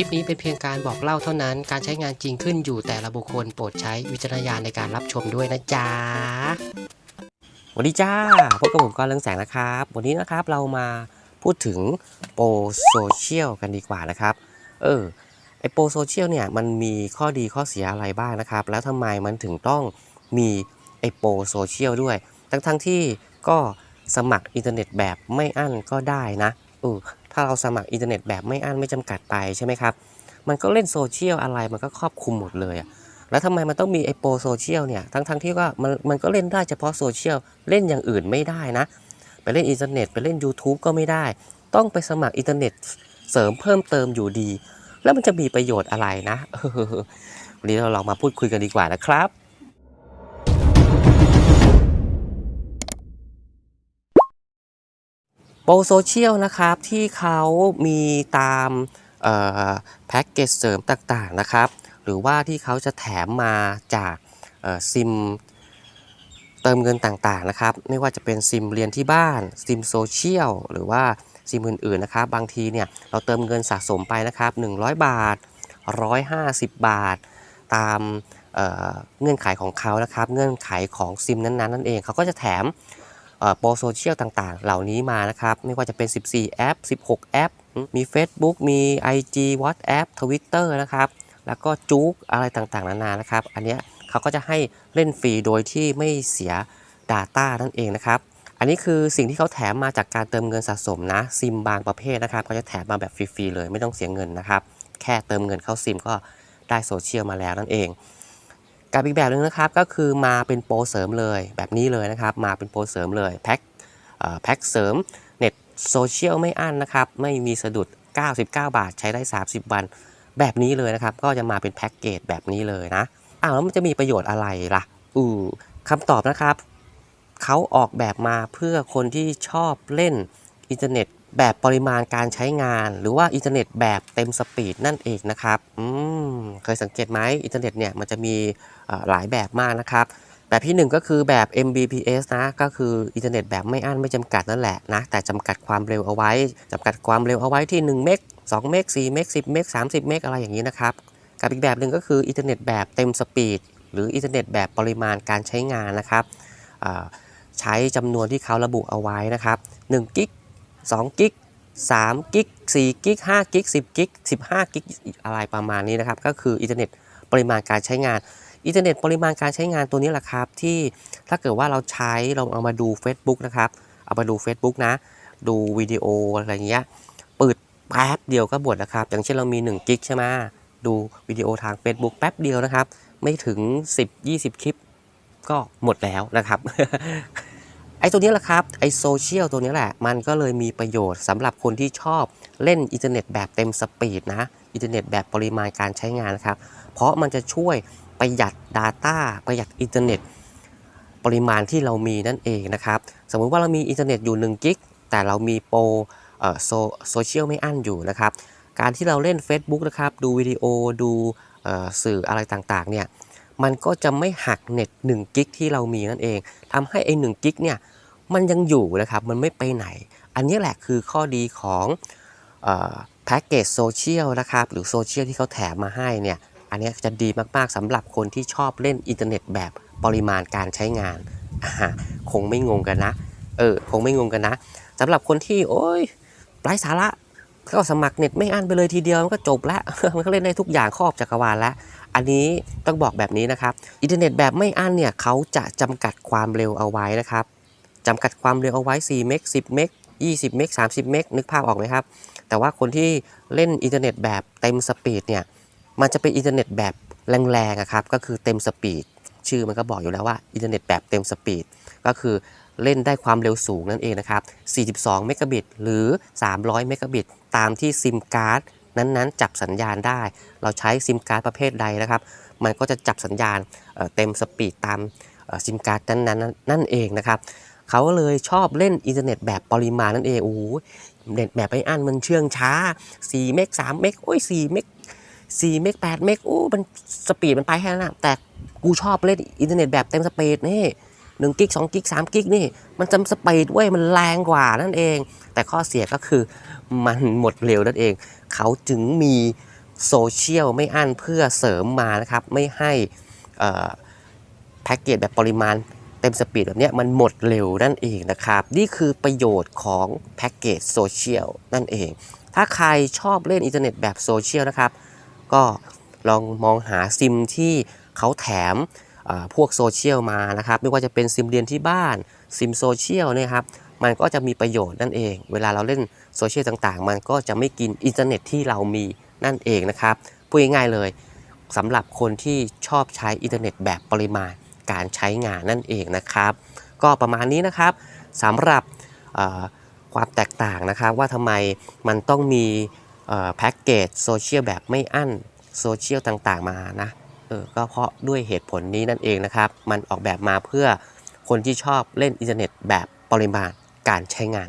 คลิปนี้เป็นเพียงการบอกเล่าเท่านั้น การใช้งานจริงขึ้นอยู่แต่ละบุคคลโปรดใช้วิจารณญาณในการรับชมด้วยนะจ๊ะสวัสดีจ้าพบกับผมกรเรืองแสงนะครับ วันนี้นะครับเรามาพูดถึงโปรโซเชียลกันดีกว่านะครับ เออไอโปรโซเชียลเนี่ยมันมีข้อดีข้อเสียอะไรบ้างนะครับ แล้วทำไมมันถึงต้องมีไอโปรโซเชียลด้วย ทั้งทั้งๆที่ก็สมัครอินเทอร์เน็ตแบบไม่อั้นก็ได้นะเออ ถ้าเราสมัครอินเทอร์เน็ตแบบไม่อั้นไม่จำกัดไปใช่ไหมครับ มันก็เล่นโซเชียลอะไรมันก็ครอบคลุมหมดเลยอะแล้วทำไมมันต้องมีไอโปโซเชียลเนี่ย ทั้งทั้งๆที่ว่ามันมันก็เล่นได้เฉพาะโซเชียล เล่นอย่างอื่นไม่ได้นะ ไปเล่นอินเทอร์เน็ตไปเล่น YouTube ก็ไม่ได้ ต้องไปสมัครอินเทอร์เน็ตเสริมเพิ่มเติมอยู่ดี แล้วมันจะมีประโยชน์อะไรนะวันนี้เราลองมาพูดคุยกันดีกว่านะครับ โปรโซเชียลนะครับที่เขามีตามแพ็กเกจเสริมต่างๆนะครับ หรือว่าที่เขาจะแถมมาจากซิมเติมเงินต่างๆนะครับ ไม่ว่าจะเป็นซิมเรียนที่บ้าน ซิมโซเชียลหรือว่าซิมอื่นๆนะครับ บางทีเนี่ยเราเติมเงินสะสมไปนะครับ 100 บาท 150 บาท ตามเเงื่อนไขของเขานะครับ เงื่อนไขของซิมนั้นๆนั่นเองเขาก็จะแถม โปรโซเชียลต่างๆ เหล่านี้มานะครับ ไม่ว่าจะเป็น 14 แอป 16 แอป มี Facebook มี IG WhatsApp Twitter นะครับ แล้วก็จุกอะไรต่างๆ นานานะครับ อันเนี้ยเขาก็จะให้เล่นฟรีโดยที่ไม่เสีย Data นั่นเองนะครับอันนี้คือสิ่งที่เขาแถมมาจากการเติมเงินสะสมนะซิมบางประเภทนะครับเขาจะแถมมาแบบฟรีๆเลยไม่ต้องเสียเงินนะครับ แค่เติมเงินเข้าซิมก็ได้โซเชียลมาแล้วนั่นเอง กับอีกแบบหนึ่งนะครับก็คือมาเป็นโปรเสริมเลยแบบนี้เลยนะครับ มาเป็นโปรเสริมเลยแพ็คแพ็คเสริมเน็ตโซเชียลไม่อั้นนะครับ ไม่มีสะดุด 99 บาทใช้ได้ 30 วัน แบบนี้เลยนะครับ ก็จะมาเป็นแพ็กเกจแบบนี้เลยนะอ้าวแล้วมันจะมีประโยชน์อะไรล่ะอือคำตอบนะครับเขาออกแบบมาเพื่อคนที่ชอบเล่นอินเทอร์เน็ต แบบปริมาณการใช้งาน หรือว่าอินเทอร์เน็ตแบบเต็มสปีดนั่นเองนะครับอืมเคยสังเกตไหมอินเทอร์เน็ตเนี่ยมันจะมีหลายแบบมากนะครับ แบบที่หนึ่งก็คือแบบ Mbps นะ ก็คืออินเทอร์เน็ตแบบไม่อั้นไม่จำกัดนั่นแหละนะ แต่จำกัดความเร็วเอาไว้จำกัดความเร็วเอาไว้ที่1เมก2เมก4เมก10เมก30 เมกอะไรอย่างนี้นะครับ กับอีกแบบหนึ่งก็คืออินเทอร์เน็ตแบบเต็มสปีดหรืออินเทอร์เน็ตแบบปริมาณการใช้งานนะครับใช้จำนวนที่เขาระบุเอาไว้นะครับ1กิก 2กิก3กิก4กิก5กิก10กิก15กิกอะไรประมาณนี้นะครับ ก็คืออินเทอร์เน็ตปริมาณการใช้งาน อินเทอร์เน็ตปริมาณการใช้งานตัวนี้แหละครับ ที่ถ้าเกิดว่าเราใช้เราเอามาดู Facebook นะครับ เอามาดู Facebook นะ ดูวิดีโออะไรเงี้ยเปิดแป๊บเดียวก็หมดนะครับ อย่างเช่นเรามี1กิกใช่ไหมดูวิดีโอทาง Facebook แป๊บเดียวนะครับ ไม่ถึง 10-20 คลิปก็หมดแล้วนะครับ ไอ้ตัวนี้แหละครับไอ้โซเชียลตัวนี้แหละ มันก็เลยมีประโยชน์สำหรับคนที่ชอบเล่นอินเทอร์เน็ตแบบเต็มสปีดนะอินเทอร์เน็ตแบบปริมาณการใช้งานนะครับ เพราะมันจะช่วยประหยัด Data ประหยัดอินเทอร์เน็ตปริมาณที่เรามีนั่นเองนะครับ สมมุติว่าเรามีอินเทอร์เน็ตอยู่1กิกแต่เรามีโปรโซโซเชียลไม่อั้นอยู่นะครับ การที่เราเล่น Facebook นะครับ ดูวิดีโอดูออสื่ออะไรต่างๆเนี่ย มันก็จะไม่หักเน็ต1กิกที่เรามีนั่นเองทำให้ไอ้1กิกเนี่ยมันยังอยู่นะครับ มันไม่ไปไหน อันนี้แหละคือข้อดีของแพ็กเกจโซเชียลนะครับ หรือโซเชียลที่เขาแถมมาให้เนี่ย อันนี้จะดีมากๆสำหรับคนที่ชอบเล่นอินเทอร์เน็ตแบบปริมาณการใช้งานคงไม่งงกันนะ เออ คงไม่งงกันนะสำหรับคนที่ โอ้ยไร้สาระก็สมัครเน็ตไม่อั้นไปเลยทีเดียวมันก็จบแล้ว มันก็เล่นได้ทุกอย่างครอบจักรวาลแล้ว อันนี้ต้องบอกแบบนี้นะครับ อินเทอร์เน็ตแบบไม่อั้นเนี่ยเขาจะจำกัดความเร็วเอาไว้นะครับจำกัดความเร็วเอาไว้ 4 เมก 10 เมก 20 เมก 30 เมก นึกภาพออกไหมครับ แต่ว่าคนที่เล่นอินเทอร์เน็ตแบบเต็มสปีดเนี่ย มันจะเป็นอินเทอร์เน็ตแบบแรงๆครับ ก็คือเต็มสปีด ชื่อมันก็บอกอยู่แล้วว่าอินเทอร์เน็ตแบบเต็มสปีด ก็คือเล่นได้ความเร็วสูงนั่นเองนะครับ 42 เมกะบิต หรือ 300 เมกะบิต ตามที่ซิมการ์ด นั้นๆ จับสัญญาณได้ เราใช้ซิมการ์ดประเภทใดนะครับ มันก็จะจับสัญญาณเเต็มสปีดตามซิมการ์ดนั้นๆนั่นเองนะครับเขาก็เลยชอบเล่นอินเทอร์เน็ตแบบปริมาณนั่นเองโอ้โหเน็ตแบบไม่อั้นมันเชื่องช้า4เมก3เมกโอ้ย4เมก4เมก8เมกโอ้มันสปีดมันไปแค่นั้นนะแต่กูชอบเล่นอินเทอร์เน็ตแบบเต็มสปีดนี่ หนึ่งกิกสองกิกสามกิกนี่ มันจำสปีดเว้ยมันแรงกว่านั่นเอง แต่ข้อเสียก็คือมันหมดเร็วนั่นเอง เขาจึงมีโซเชียลไม่อั้นเพื่อเสริมมานะครับ ไม่ให้แพ็กเกจแบบปริมาณเต็มสปีดแบบนี้มันหมดเร็วนั่นเองนะครับ นี่คือประโยชน์ของแพ็กเกจโซเชียลนั่นเอง ถ้าใครชอบเล่นอินเทอร์เน็ตแบบโซเชียลนะครับ ก็ลองมองหาซิมที่เขาแถม พวกโซเชียลมานะครับ ไม่ว่าจะเป็นซิมเรียนที่บ้านซิมโซเชียลเนี่ยครับมันก็จะมีประโยชน์นั่นเอง เวลาเราเล่นโซเชียลต่างๆ มันก็จะไม่กินอินเทอร์เน็ตที่เรามีนั่นเองนะครับพูดง่ายๆเลยสำหรับคนที่ชอบใช้อินเทอร์เน็ตแบบปริมาณการใช้งานนั่นเองนะครับ ก็ประมาณนี้นะครับสำหรับความแตกต่างนะครับ ว่าทำไมมันต้องมีแพ็กเกจโซเชียลแบบไม่อั้นโซเชียลต่างๆมานะ เออก็เพราะด้วยเหตุผลนี้นั่นเองนะครับ มันออกแบบมาเพื่อคนที่ชอบเล่นอินเทอร์เน็ตแบบปริมาณการใช้งาน